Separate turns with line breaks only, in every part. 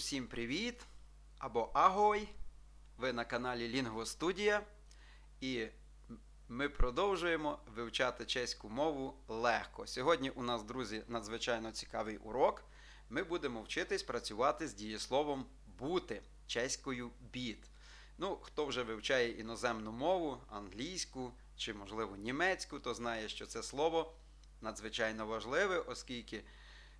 Усім привіт! Або Агой! Ви на каналі Лінгвостудія. І ми продовжуємо вивчати чеську мову легко. Сьогодні у нас, друзі, надзвичайно цікавий урок. Ми будемо вчитись працювати з дієсловом бути чеською біт. Ну, хто вже вивчає іноземну мову, англійську чи, можливо, німецьку, то знає, що це слово надзвичайно важливе, оскільки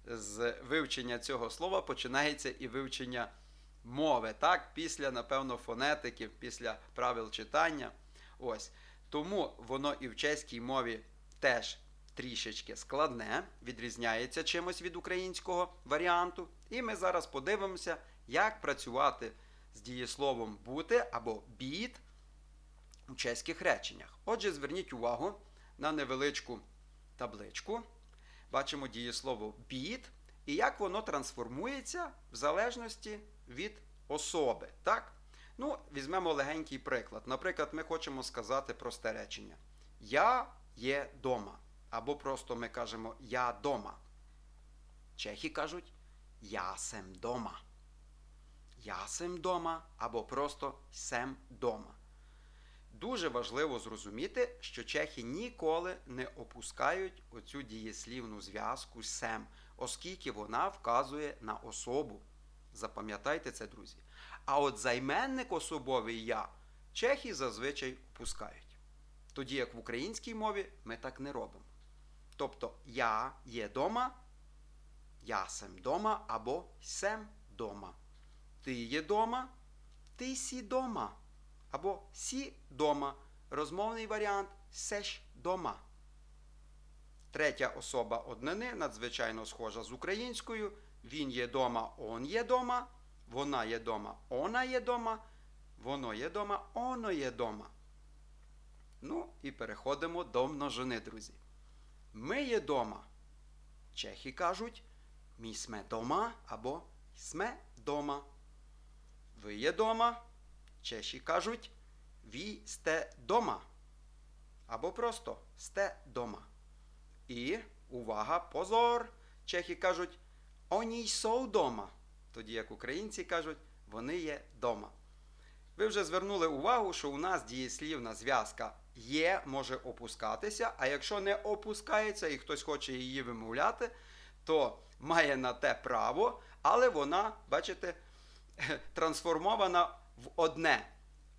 з вивчення цього слова починається і вивчення мови, так? Після, напевно, фонетики, після правил читання. Ось. Тому воно і в чеській мові теж трішечки складне, відрізняється чимось від українського варіанту. І ми зараз подивимося, як працювати з дієсловом бути або біт у чеських реченнях. Отже, зверніть увагу на невеличку табличку. Бачимо дієслово біт і як воно трансформується в залежності від особи. Так? Ну, візьмемо легенький приклад. Наприклад, ми хочемо сказати просте речення. Я є дома. Або просто ми кажемо я дома. Чехи кажуть я сем дома. Я сем дома або просто сем дома. Дуже важливо зрозуміти, що чехи ніколи не опускають оцю дієслівну зв'язку сем, оскільки вона вказує на особу. Запам'ятайте це, друзі. А от займенник особовий я чехи зазвичай опускають. Тоді як в українській мові ми так не робимо. Тобто я є дома, я сем дома або сем дома. Ти є дома, ти сі дома. Або сі дома. Розмовний варіант сеш дома. Третя особа однини надзвичайно схожа з українською. Він є дома, он є дома. Вона є дома, она є дома. Воно є дома, оно є дома. Ну і переходимо до множини, друзі. Ми є дома. Чехи кажуть мі сме дома або сме дома. Ви є дома. Чеші кажуть ві сте дома. Або просто сте дома. І увага, позор! Чехи кажуть оні сou дома. Тоді як українці кажуть, вони є дома. Ви вже звернули увагу, що у нас дієслівна зв'язка є, може опускатися, а якщо не опускається і хтось хоче її вимовляти, то має на те право, але вона, бачите, трансформована в одне.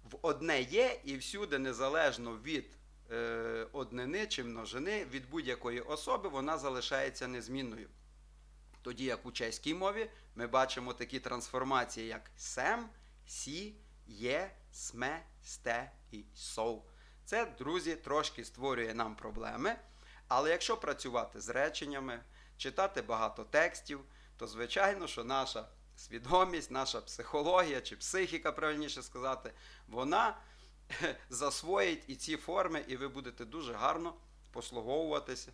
В одне є і всюди, незалежно від е, однини чи множини, від будь-якої особи, вона залишається незмінною. Тоді як у чеській мові ми бачимо такі трансформації, як сем, сі, є, сме, сте і соу. Це, друзі, трошки створює нам проблеми. Але якщо працювати з реченнями, читати багато текстів, то звичайно, що наша свідомість, наша психологія чи психіка, правильніше сказати, вона засвоїть і ці форми, і ви будете дуже гарно послуговуватися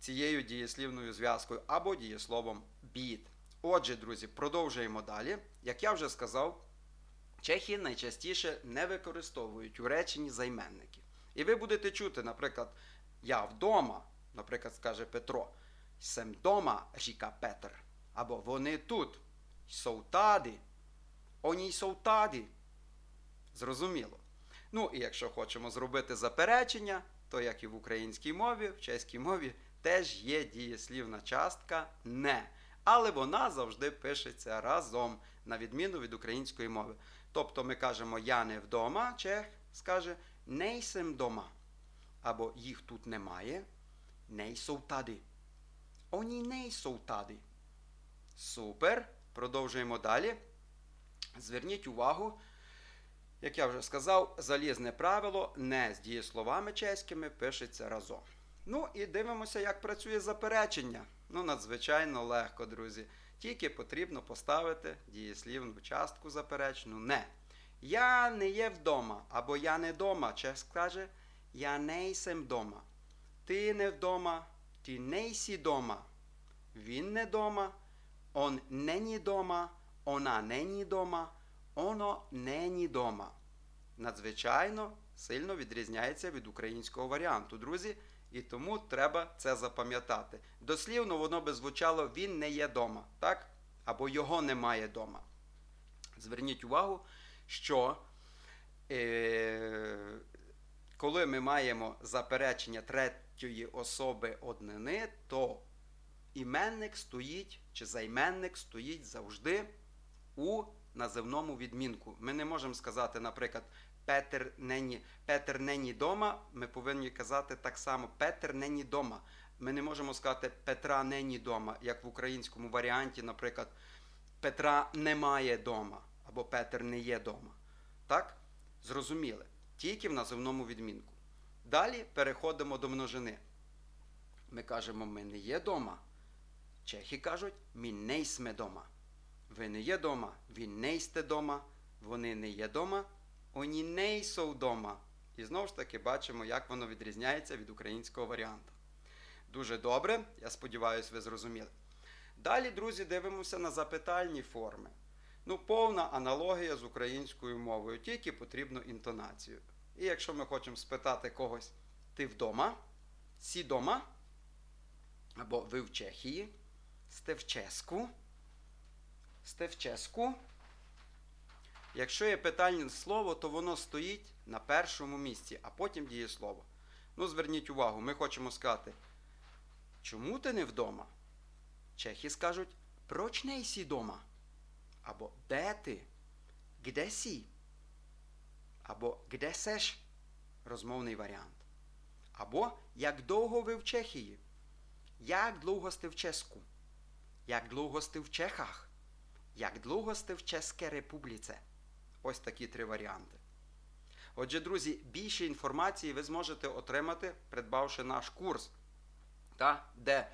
цією дієслівною зв'язкою або дієсловом beat. Отже, друзі, продовжуємо далі. Як я вже сказав, чехи найчастіше не використовують у реченні займенники. І ви будете чути, наприклад, я вдома, наприклад, скаже Петро, сем дома, ріка Петр. Або вони тут, jsou tady, Оні jsou tady. Зрозуміло. Ну, і якщо хочемо зробити заперечення, то як і в українській мові, в чеській мові теж є дієслівна частка не. Але вона завжди пишеться разом, на відміну від української мови. Тобто ми кажемо я не вдома, чех скаже нейсем дома. Або їх тут немає. Нейсou tady. Оні нейсou tady. Супер. Продовжуємо далі. Зверніть увагу, як я вже сказав, залізне правило не з дієсловами чеськими пишеться разом. Ну і дивимося, як працює заперечення. Ну, надзвичайно легко, друзі. Тільки потрібно поставити дієслівну частку заперечну не. Я не є вдома, або я не вдома. Чех скаже я не йсем вдома. Ти не вдома, ти не йсі дома. Він не дома, он нені дома, вона нені дома, оно нені дома. Надзвичайно сильно відрізняється від українського варіанту, друзі. І тому треба це запам'ятати. Дослівно воно би звучало він не є дома. Так? або його немає дома. Зверніть увагу, що е, коли ми маємо заперечення третьої особи однини, то іменник стоїть чи займенник стоїть завжди у називному відмінку. Ми не можемо сказати, наприклад, Петер нині, Петер нині дома. Ми повинні казати так само Петер нині дома. Ми не можемо сказати Петра нині дома, як в українському варіанті, наприклад, Петра немає дома або Петер не є дома. Так? Зрозуміли. Тільки в називному відмінку. Далі переходимо до множини. Ми кажемо, ми не є дома. Чехи кажуть, ми не сме дома. Ви не є дома, ви не сте дома, вони не є дома, вони не сов дома. І знову ж таки бачимо, як воно відрізняється від українського варіанту. Дуже добре, я сподіваюся, ви зрозуміли. Далі, друзі, дивимося на запитальні форми. Ну, повна аналогія з українською мовою, тільки потрібно інтонацію. І якщо ми хочемо спитати когось, ти вдома, сі дома, або ви в Чехії, сте в Ческу, сте в Ческу. Якщо є питальне слово, то воно стоїть на першому місці, а потім дієслово. Ну, зверніть увагу, ми хочемо сказати, чому ти не вдома? Чехи скажуть, проч не сі дома? Або де ти? Где сі? Або где сеш? Розмовний варіант. Або як довго ви в Чехії? Як довго сте в Ческу? Як довго сте в Чехах? Як довго сте в Чеській Републіці? Ось такі три варіанти. Отже, друзі, більше інформації ви зможете отримати, придбавши наш курс, та, де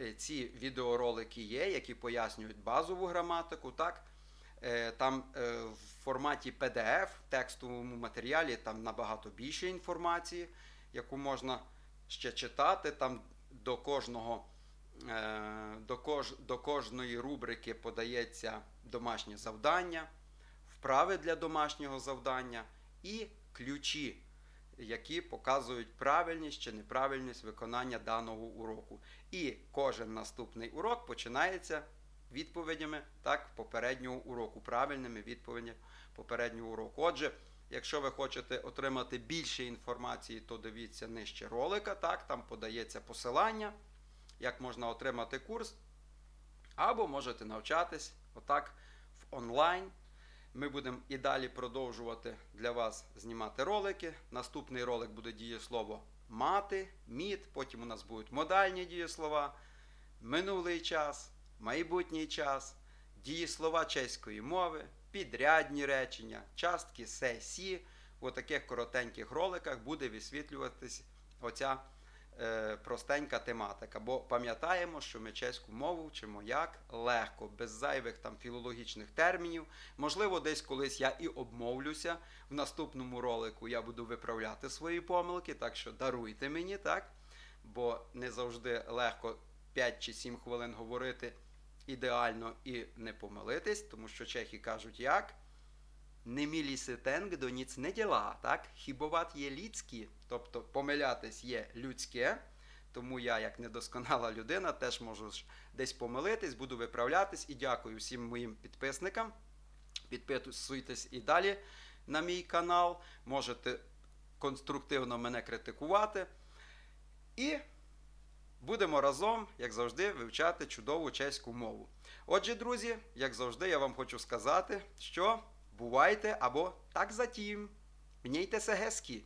е, ці відеоролики є, які пояснюють базову граматику. Так? Е, Там е, в форматі PDF, в текстовому матеріалі, там набагато більше інформації, яку можна ще читати. Там до кожного. Е, До, кож, до кожної рубрики подається домашнє завдання, вправи для домашнього завдання і ключі, які показують правильність чи неправильність виконання даного уроку. І кожен наступний урок починається відповідями так, попереднього уроку, правильними відповідями попереднього уроку. Отже, якщо ви хочете отримати більше інформації, то дивіться нижче ролика, так, там подається посилання, як можна отримати курс, або можете навчатись отак в онлайн. Ми будемо і далі продовжувати для вас знімати ролики. Наступний ролик буде дієслово мати, мід, потім у нас будуть модальні дієслова, минулий час, майбутній час, дієслова чеської мови, підрядні речення, частки се, сі. У таких коротеньких роликах буде висвітлюватись оця простенька тематика. Бо пам'ятаємо, що ми чеську мову вчимо як легко, без зайвих там філологічних термінів. Можливо, десь колись я і обмовлюся. В наступному ролику я буду виправляти свої помилки, так що даруйте мені, так? Бо не завжди легко 5 чи 7 хвилин говорити ідеально і не помилитись, тому що чехи кажуть як. Не міліси тен, хто ніц не діла, так? Хібоват є людські, тобто помилятись є людське. Тому я, як недосконала людина, теж можу десь помилитись, буду виправлятись і дякую всім моїм підписникам. Підписуйтесь і далі на мій канал. Можете конструктивно мене критикувати. І будемо разом, як завжди, вивчати чудову чеську мову. Отже, друзі, як завжди, я вам хочу сказати, що бувайте або так затім. Мнійтеся гескі.